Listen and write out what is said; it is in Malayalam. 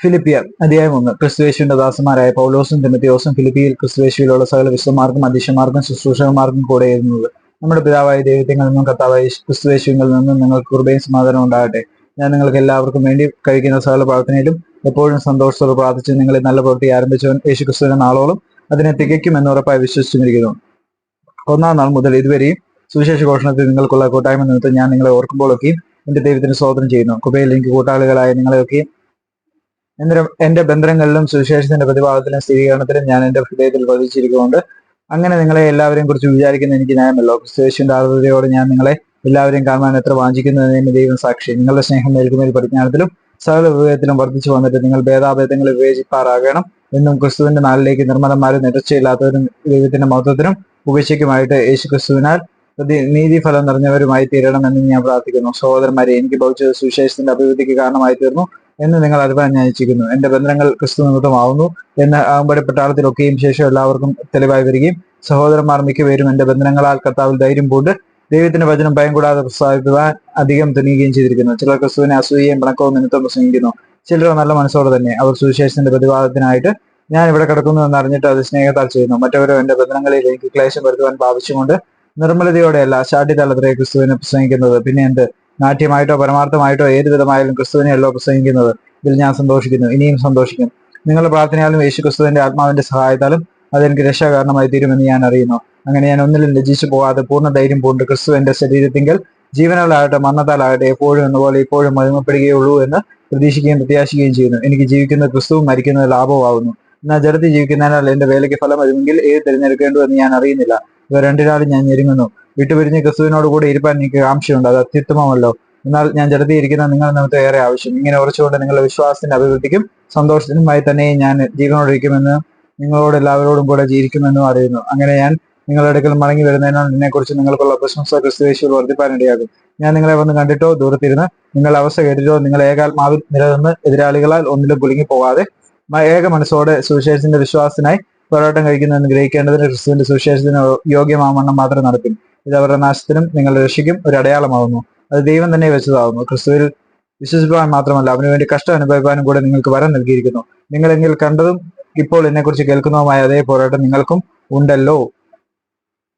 ഫിലിപ്പിയർ അധ്യായം ഒന്ന്. ക്രിസ്തുവേശുവിന്റെ ദാസന്മാരായ പൗലോസും തിമത്തിയോസും ഫിലിപ്പിയിൽ ക്രിസ്തുവേശുവിലുള്ള സകല വിശ്വമാർക്കും അധ്യക്ഷന്മാർക്കും ശുശ്രൂഷകമാർഗം കൂടെ എഴുതുന്നത് നമ്മുടെ പിതാവായ ദൈവത്തിൽ നിന്നും കർത്താവായ ക്രിസ്തുവേശുവിൽ നിന്നും നിങ്ങൾക്ക് കൃപയും സമാധാനം ഉണ്ടാകട്ടെ. ഞാൻ നിങ്ങൾക്ക് എല്ലാവർക്കും വേണ്ടി കഴിക്കുന്ന സകല പ്രാർത്ഥനയിലും എപ്പോഴും സന്തോഷത്തോടെ പ്രാർത്ഥിച്ച് നിങ്ങളെ നല്ല പ്രവൃത്തി ആരംഭിച്ചവൻ യേശു ക്രിസ്തുവിന്റെ നാളോളം അതിനെ തികയ്ക്കും എന്ന് ഉറപ്പായി വിശ്വസിച്ചിരിക്കുന്നു ഒന്നാം നാൾ മുതൽ ഇതുവരെയും സുവിശേഷ ഘോഷണത്തിൽ നിങ്ങൾക്കുള്ള കൂട്ടായ്മ നിമിത്തം ഞാൻ നിങ്ങളെ ഓർക്കുമ്പോഴൊക്കെയും എന്റെ ദൈവത്തിന് സ്തോത്രം ചെയ്യുന്നു. കുബയിൽ എനിക്ക് കൂട്ടാളികളായ നിങ്ങളെയൊക്കെയും എന്റെ ബന്ധനങ്ങളിലും സുവിശേഷത്തിന്റെ പ്രതിഭാഗത്തിലും സ്ഥിരീകരണത്തിലും ഞാൻ എന്റെ ഹൃദയത്തിൽ വധിച്ചിരിക്കുന്നുണ്ട് അങ്ങനെ നിങ്ങളെ എല്ലാവരെയും കുറിച്ച് വിചാരിക്കുന്ന എനിക്ക് ന്യായമല്ലോ. ക്രിസ്തുവേശുവിന്റെ ആർദ്രതയോടെ ഞാൻ നിങ്ങളെ എല്ലാവരെയും കാണാൻ എത്ര വാഞ്ചിക്കുന്നു ദൈവം സാക്ഷി. നിങ്ങളുടെ സ്നേഹം മേൽക്കുമേൽ പരിജ്ഞാനത്തിലും സകല വിവേകത്തിലും വർദ്ധിച്ചു വന്നിട്ട് നിങ്ങൾ ഭേദാഭേദങ്ങളെ വിവേചിപ്പാറാകണം എന്നും ക്രിസ്തുവിന്റെ നാളിലേക്ക് നിർമ്മലന്മാരും നിരച്ചയില്ലാത്തവരും ദൈവത്തിന്റെ മഹത്വത്തിനും ഉപേക്ഷയ്ക്കുമായിട്ട് യേശു ക്രിസ്തുവിനാൽ നീതിഫലം നിറഞ്ഞവരുമായി തീരണം എന്ന് ഞാൻ പ്രാർത്ഥിക്കുന്നു. സഹോദരന്മാരെ എനിക്ക് ഭവിച്ചത് സുവിശേഷത്തിന്റെ അഭിവൃദ്ധിക്ക് കാരണമായി തീർന്നു എന്ന് നിങ്ങൾ ഞാൻ എന്റെ ബന്ധനങ്ങൾ ക്രിസ്തു നിമിത്തമാവുന്നു എന്ന് ആകുമ്പടി പട്ടാളത്തിലൊക്കെയും ശേഷം എല്ലാവർക്കും തെളിവായി വരികയും സഹോദരന്മാർ മിക്കപേരും എന്റെ ബന്ധനങ്ങളാൽ കർത്താവിൽ ധൈര്യം പൂണ്ട് ദൈവത്തിന്റെ വചനം ഭയം കൂടാതെ പ്രസ്താവിക്കുവാൻ അധികം തുനിയുകയും ചെയ്തിരിക്കുന്നു. ചിലർ ക്രിസ്തുവിനെ അസൂയയും പിണക്കവും നിമിത്തം പ്രസംഗിക്കുന്നു. ചിലർ നല്ല മനസ്സോടെ തന്നെ അവർ സുവിശേഷത്തിന്റെ പ്രതിവാദത്തിനായിട്ട് ഞാൻ ഇവിടെ കിടക്കുന്നു എന്ന് അറിഞ്ഞിട്ട് അത് സ്നേഹത്താൽ ചെയ്യുന്നു. മറ്റവരോ എന്റെ ബന്ധനങ്ങളിൽ എനിക്ക് ക്ലേശം വരുത്തുവാൻ ഭാവിച്ചുകൊണ്ട് നിർമ്മലതയോടെയല്ല ശാഠ്യതലത്തിലെ ക്രിസ്തുവിനെ പ്രസംഗിക്കുന്നത്. പിന്നെ എന്ത്? നാട്യമായിട്ടോ പരമാർത്ഥമായിട്ടോ ഏത് വിധമായാലും ക്രിസ്തുവിനെയല്ലോ പ്രസംഗിക്കുന്നത്. ഇതിൽ ഞാൻ സന്തോഷിക്കുന്നു ഇനിയും സന്തോഷിക്കും. നിങ്ങളുടെ പ്രാർത്ഥനയാലും യേശു ക്രിസ്തുവിന്റെ ആത്മാവിന്റെ സഹായത്താലും അതെനിക്ക് രക്ഷാകാരണമായി തീരുമെന്ന് ഞാൻ അറിയുന്നു. അങ്ങനെ ഞാൻ ഒന്നിലും ലജിച്ചു പോകാതെ പൂർണ ധൈര്യം പൂണ്ട് ക്രിസ്തു എന്റെ ശരീരത്തിങ്കിൽ ജീവനാലാകട്ടെ മരണത്താലാകട്ടെ എപ്പോഴും എന്നപോലെ ഇപ്പോഴും മഹിമപ്പെടുകയുള്ളൂ എന്ന് പ്രതീക്ഷിക്കുകയും പ്രത്യാശിക്കുകയും ചെയ്യുന്നു. എനിക്ക് ജീവിക്കുന്ന ക്രിസ്തുവും മരിക്കുന്നത് ലാഭമാവുന്നു എന്നാൽ ജഡത്തിൽ ജീവിക്കുന്നതിനാൽ എന്റെ വേലയ്ക്ക് ഫലം വരുമെങ്കിൽ ഏത് തിരഞ്ഞെടുക്കേണ്ടു എന്ന് ഞാൻ അറിയുന്നില്ല. ഇവ രണ്ടിനാളും ഞാൻ ഞെരുങ്ങുന്നു. വിട്ടുപിരിഞ്ഞ് ക്രിസ്തുവിനോട് കൂടെ ഇരുപ്പാൻ എനിക്ക് കാംക്ഷയുണ്ട് അത് അത്യുത്തമമല്ലോ. എന്നാൽ ഞാൻ ചെറുതിയിരിക്കുന്ന നിങ്ങൾ നിമിത്തം ഏറെ ആവശ്യം. ഇങ്ങനെ ഉറച്ചുകൊണ്ട് നിങ്ങളുടെ വിശ്വാസത്തിന്റെ അഭിവൃദ്ധിക്കും സന്തോഷത്തിനുമായി തന്നെ ഞാൻ ജീവനോടിരിക്കുമെന്ന് നിങ്ങളോട് എല്ലാവരോടും കൂടെ ജീവിക്കുമെന്നും അറിയുന്നു. അങ്ങനെ ഞാൻ നിങ്ങളുടെ അടുക്കൽ മടങ്ങി വരുന്നതിനാൽ നിന്നെക്കുറിച്ച് നിങ്ങൾക്കുള്ള പ്രശംസ ക്രിസ്തുവേശ്വർ വർദ്ധിപ്പാനിടയാകും. ഞാൻ നിങ്ങളെ വന്ന് കണ്ടിട്ടോ ദൂരത്തിരുന്ന് നിങ്ങളുടെ അവസ്ഥ കേട്ടിട്ടോ നിങ്ങൾ ഏകാത്മാവിൽ നിലനിന്ന് എതിരാളികളാൽ ഒന്നിലും കുലുങ്ങി പോകാതെ ഏക മനസ്സോടെ സുവിശേഷത്തിന്റെ വിശ്വാസത്തിനായി പോരാട്ടം കഴിക്കുന്നതെന്ന് ഗ്രഹിക്കേണ്ടതിന് ക്രിസ്തുവിന്റെ സുവിശേഷത്തിന് യോഗ്യമാവണ്ണം മാത്രം നടത്തും ഇത് അവരുടെ നാശത്തിനും നിങ്ങളുടെ രക്ഷയ്ക്കും ഒരു അടയാളമാവുന്നു. അത് ദൈവം തന്നെ വെച്ചതാവുന്നു. ക്രിസ്തുവിൽ വിശ്വസിപ്പാൻ മാത്രമല്ല അവന് വേണ്ടി കഷ്ടം അനുഭവിക്കാനും കൂടെ നിങ്ങൾക്ക് വരം നൽകിയിരിക്കുന്നു. നിങ്ങളെങ്കിൽ കണ്ടതും ഇപ്പോൾ എന്നെക്കുറിച്ച് കേൾക്കുന്നതുമായ അതേ പോരാട്ടം നിങ്ങൾക്കും ഉണ്ടല്ലോ.